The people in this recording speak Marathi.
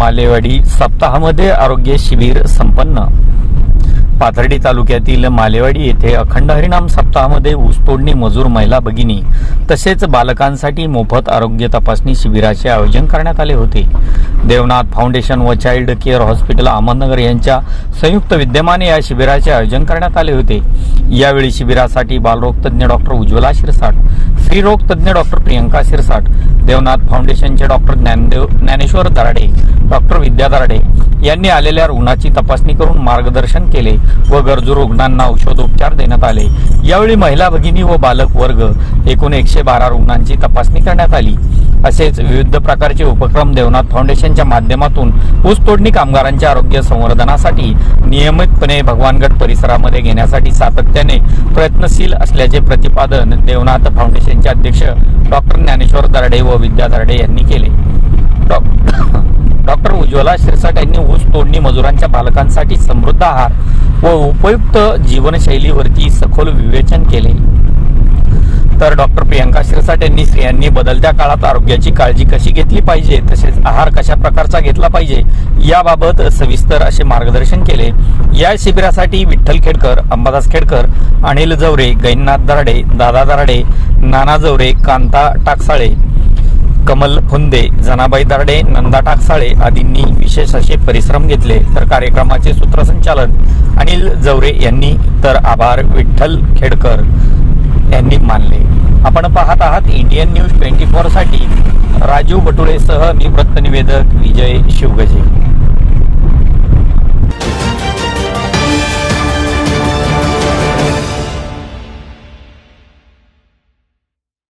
मालेवाडी सप्ताहामध्ये आरोग्य शिबिर संपन्न. पाथर्डी तालुक्यातील मालेवाडी येथे अखंड हरिणाम सप्ताहामध्ये ऊसतोडणी मजूर महिला भगिनी तसेच बालकांसाठी मोफत आरोग्य तपासणी शिबिराचे आयोजन करण्यात आले होते. देवनाथ फाउंडेशन व चाइल्ड केअर हॉस्पिटल अहमदनगर यांच्या संयुक्त विद्यमाने या शिबिराचे आयोजन करण्यात आले होते. यावेळी शिबिरासाठी बालरोग तज्ज्ञ डॉक्टर उज्ज्वला शिरसाट स्त्रीरोग तज्ज्ञ डॉक्टर प्रियंका शिरसाट देवनाथ फाउंडेशनचे डॉक्टर ज्ञानदेव ज्ञानेश्वर दराडे डॉक्टर विद्या यांनी आलेल्या रुग्णाची तपासणी करून मार्गदर्शन केले व गरजू रुग्णांना औषधोपचार देण्यात आले. यावेळी महिला भगिनी व बालक वर्ग एकूण एकशे बारा रुग्णांची तपासणी करण्यात आली. असेच विविध प्रकारचे उपक्रम देवनाथ फाउंडेशनच्या माध्यमातून ऊसतोडणी कामगारांच्या आरोग्य संवर्धनासाठी नियमितपणे भगवानगड परिसरामध्ये घेण्यासाठी सातत्याने प्रयत्नशील असल्याचे प्रतिपादन देवनाथ फाउंडेशनचे अध्यक्ष डॉक्टर ज्ञानेश्वर दरडे व विद्या दरडे यांनी केले. डॉ- डॉक्टर उज्ज्वला शिरसाट यांनी ऊस तोडणी मजुरांच्या बालकांसाठी समृद्ध आहार व उपयुक्त जीवनशैलीवरती सखोल विवेचन केले. तर डॉक्टर प्रियंका शिरसाट यांनी स्त्रियांनी बदलत्या काळात आरोग्याची काळजी कशी घेतली पाहिजे तसेच आहार कशा प्रकारचा घेतला पाहिजे याबाबत सविस्तर असे मार्गदर्शन केले. या शिबिरासाठी विठ्ठल खेडकर अंबादास खेडकर अनिल जवरे गैननाथ दराडे दादा दराडे नाना जवरे कांता टाकसाळे कमल फुंदे जनाबाई दारडे नंदा टाकसाळे आदींनी विशेष असे परिश्रम घेतले तर कार्यक्रमाचे सूत्रसंचालन अनिल जवरे यांनी तर आभार विठ्ठल खेडकर यांनी मानले. आपण पाहत आहात इंडियन न्यूज ट्वेंटी फोरसाठी राजू बटुळेसह मी वृत्तनिवेदक विजय शिवगजे.